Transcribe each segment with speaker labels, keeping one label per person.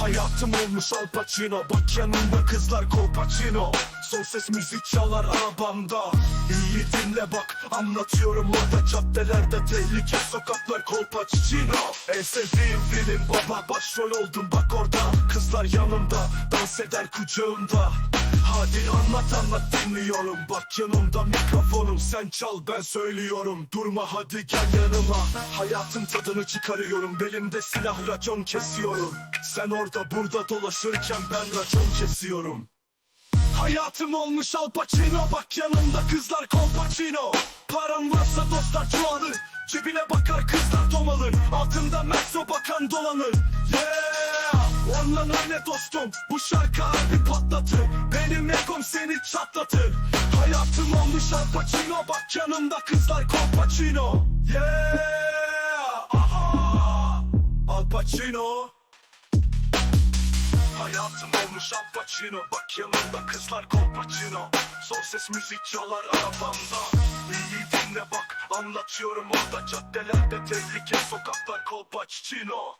Speaker 1: Hayatım olmuş Al Pacino. Bak yanımda kızlar Kolpaçino Son ses müzik çalar arabamda. İyi dinle bak Anlatıyorum orada caddelerde Tehlike. Sokaklar Kolpaçino En sevdiğim film baba Başrol oldum bak orada. Kızlar yanımda Dans eder kucağımda. Hadi anlat anlat dinliyorum. Bak yanımda mikrofonum. Sen çal ben söylüyorum. Durma hadi gel yanıma. Hayatın tadını çıkarıyorum. Belimde silah racon kesiyorum. Sen orada burada dolaşırken ben racon kesiyorum. Hayatım olmuş Al Pacino. Bak yanımda kızlar Kolpaçino Param varsa dostlar çoğalır Cebine bakar kızlar domalır Altında Merso bakan dolanır. Yeah! Ondan öyle dostum. Bu şarkı harbi patlatır seni çatlatır. Hayatım olmuş Al Pacino Bak yanımda kızlar Kolpaçino Yeah Aha. Al Pacino. Hayatım olmuş Al Pacino Bak yanımda kızlar Kolpaçino Son ses müzik çalar arabamda. İyi dinle bak Anlatıyorum orada caddelerde Tehlike sokaklar Kolpaçino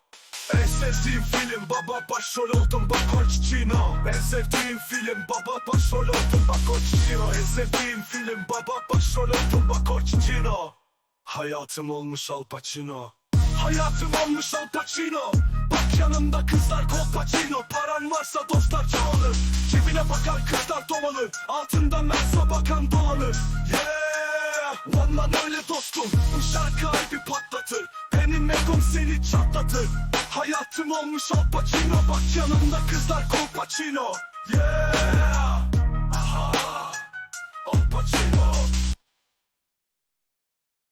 Speaker 1: en sevdiğim film baba başrol oldum bak Kolpaçino En sevdiğim film baba başrol oldum bak Kolpaçino En sevdiğim film baba başrol oldum bak Kolpaçino Hayatım olmuş Al Pacino. Hayatım olmuş Al Pacino. Bak yanımda kızlar Kolpaçino Paran varsa dostlar çoğalır. Cebine bakar kızlar dolanır Altında Merso bakan dolanır Yeah! Ondan öyle dostum. Bu şarkı harbi patlatır. Benim egom seni çatlatır. Hayatım olmuş Al Pacino. Bak yanımda kızlar Kolpaçino Yeah